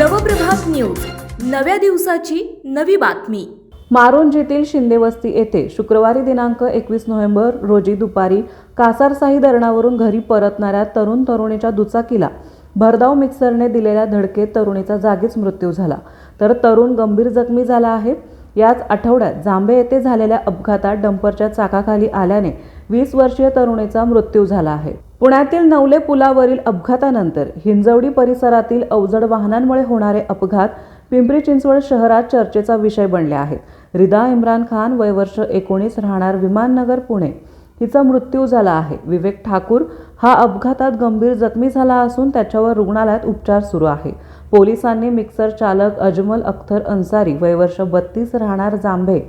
नव्या दिवसाची नवी बातमी. मारोंजीतील शिंदेवस्ती येथे शुक्रवारी दिनांक एकवीस नोव्हेंबर रोजी दुपारी कासारसाही धरणावरून घरी परतणाऱ्या तरुण तरुणीच्या दुचाकीला भरधाव मिक्सरने दिलेल्या धडकेत तरुणीचा जागीच मृत्यू झाला. तर तरुण गंभीर जखमी झाला आहे. याच आठवड्यात जांभे येथे झालेल्या अपघातात डंपरच्या चाकाखाली आल्याने वीस वर्षीय तरुणीचा मृत्यू झाला आहे. पुण्यातील नवले पुलावरील अपघातानंतर हिंजवडी परिसरातील अवजड वाहनांमुळे होणारे अपघात पिंपरी चिंचवड शहरात चर्चेचा विषय बनले आहेत. रिदा इम्रान खान वय वर्ष एकोणीस राहणार विमाननगर पुणे. हिचा मृत्यू झाला आहे. विवेक ठाकूर हा अपघातात गंभीर जखमी झाला असून त्याच्यावर रुग्णालयात उपचार सुरू आहे. पोलिसांनी मिक्सर चालक अजमल अख्तर अन्सारी वय वर्ष बत्तीस राहणार जांभे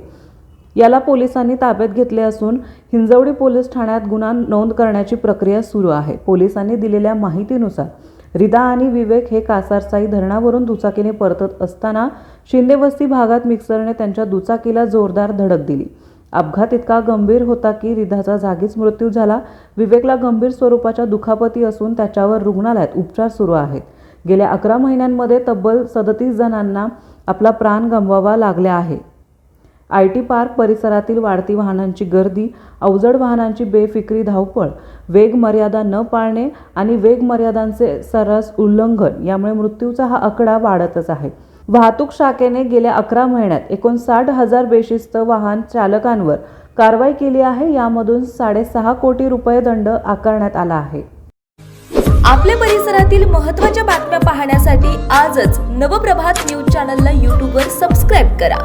याला पोलिसांनी ताब्यात घेतले असून हिंजवडी पोलीस ठाण्यात गुन्हा नोंद करण्याची प्रक्रिया सुरू आहे. पोलिसांनी दिलेल्या माहितीनुसार रिदा आणि विवेक हे कासारसाई धरणावरून दुचाकीने परतत असताना शिंदेवस्ती भागात मिक्सरने त्यांच्या दुचाकीला जोरदार धडक दिली. अपघात इतका गंभीर होता की रिधाचा जागीच मृत्यू झाला. विवेकला गंभीर स्वरूपाच्या दुखापती असून त्याच्यावर रुग्णालयात उपचार सुरू आहेत. गेल्या अकरा महिन्यांमध्ये तब्बल सदतीस जणांना आपला प्राण गमवावा लागला आहे. आय टी पार्क परिसरातील वाढती वाहनांची गर्दी अवजड वाहनांची बेफिक्री धावपळ वेग मर्यादा न पाळणे आणि वेग मर्यादांचे सर्रास उल्लंघन यामुळे मृत्यूचा हा आकडा वाढतच आहे. वाहतूक शाखेने गेल्या अकरा महिन्यात एकूण साठ हजार बेशिस्त वाहन चालकांवर कारवाई केली आहे. यामधून साडेसहा कोटी रुपये दंड आकारण्यात आला आहे. आपल्या परिसरातील महत्त्वाच्या बातम्या पाहण्यासाठी आजच नवप्रभात न्यूज चॅनलला यूट्यूबवर सबस्क्राईब करा.